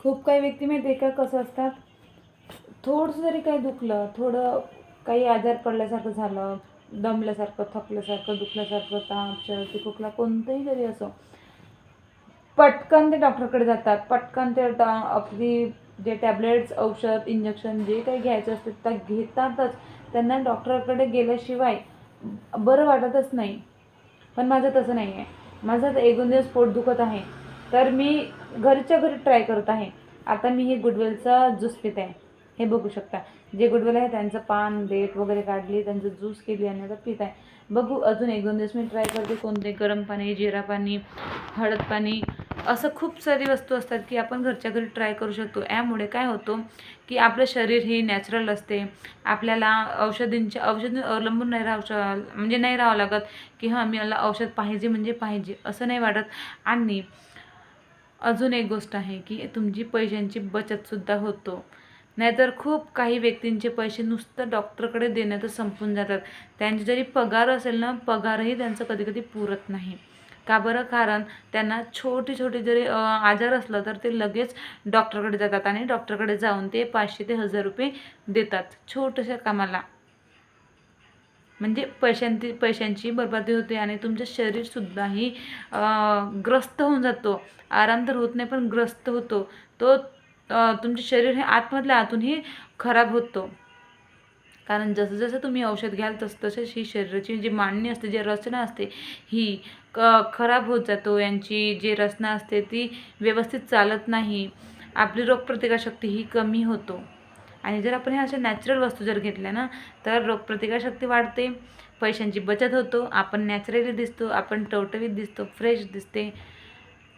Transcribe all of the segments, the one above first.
खूप काही व्यक्ती माहिती आहे का कसं असतात? थोडंसं जरी काही दुखलं थोडं काही आजार पडल्यासारखं झालं दमल्यासारखं थकल्यासारखं दुखल्यासारखं ताप सर्दी खोकला कोणतंही जरी असो पटकन ते डॉक्टरकडे जातात. पटकन ते डॉ आपली जे टॅबलेट्स औषध इंजेक्शन जे काही घ्यायचं असते त्या घेतातच. त्यांना डॉक्टरकडे गेल्याशिवाय बरं वाटतच नाही. पण माझं तसं नाही आहे माझं आता एक दोन दिवस पोट दुखत आहे. तर मी घरच्या घरी ट्राय करत आहे. आता मी हे गुडवेलचा ज्यूस पित आहे. हे बघू शकता. जे गुडवेल आहे त्यांचं पान देठ वगैरे काढली त्यांचं ज्यूस केली आणि आता पित आहे. बघू अजून एक दोन दिवस मी ट्राय करते. कोणते गरम पाणी जिरा पाणी हळद पाणी असं खूप सारी वस्तू असतात की आपण घरच्या घरी ट्राय करू शकतो. यामुळे काय होतं की आपलं शरीर हे नॅचरल असते. आपल्याला औषधींच्या औषध अवलंबून नाही राहू श म्हणजे नाही राहावं लागत की हां मी मला औषध पाहिजे म्हणजे पाहिजे. असं नाही वाटत. आणि अजून एक गोष्ट आहे की तुमची पैशांची बचतसुद्धा होतो. नाहीतर खूप काही व्यक्तींचे पैसे नुसतं डॉक्टरकडे देण्यातच संपून जातात. त्यांचे जरी पगार असेल ना पगारही त्यांचं कधी कधी पुरत नाही. का बरं? कारण त्यांना छोटे छोटे जरी आजार असलं तर ते लगेच डॉक्टरकडे जातात आणि डॉक्टरकडे जाऊन ते पाचशे ते हजार रुपये देतात छोट्याशा कामाला. म्हणजे पैशांची पैशांची बरबादी होते आणि तुमचं शरीरसुद्धाही ग्रस्त होऊन जातो. आराम तर होत नाही पण ग्रस्त होतो. तो तुमचे शरीर हे आतमधल्या आतूनही खराब होतो. कारण जसं जसं तुम्ही औषध घ्याल तसं तसेच ही शरीराची जी मांडणी असते जी रचना असते ही क खराब होत जातो. यांची जी रचना असते ती व्यवस्थित चालत नाही. आपली रोगप्रतिकारशक्ती ही कमी होतो. आणि जर आपण ह्या अशा नॅचरल वस्तू जर घेतल्या ना तर रोगप्रतिकारशक्ती वाढते पैशांची बचत होतो आपण नॅचरली दिसतो आपण टवटवीत दिसतो फ्रेश दिसते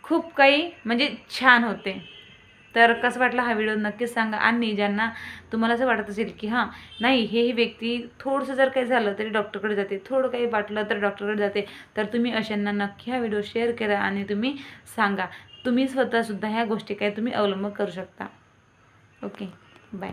खूप काही म्हणजे छान होते. तर कसं वाटलं हा व्हिडिओ नक्कीच सांगा. आणि ज्यांना तुम्हाला असं वाटत असेल की हां नाही हे ही व्यक्ती थोडंसं जर काही झालं तरी डॉक्टरकडे जाते थोडं काही वाटलं तर डॉक्टरकडे जाते तर तुम्ही अशांना नक्की हा व्हिडिओ शेअर करा आणि तुम्ही सांगा. तुम्ही स्वतःसुद्धा ह्या गोष्टी काय तुम्ही अवलंब करू शकता. Okay bye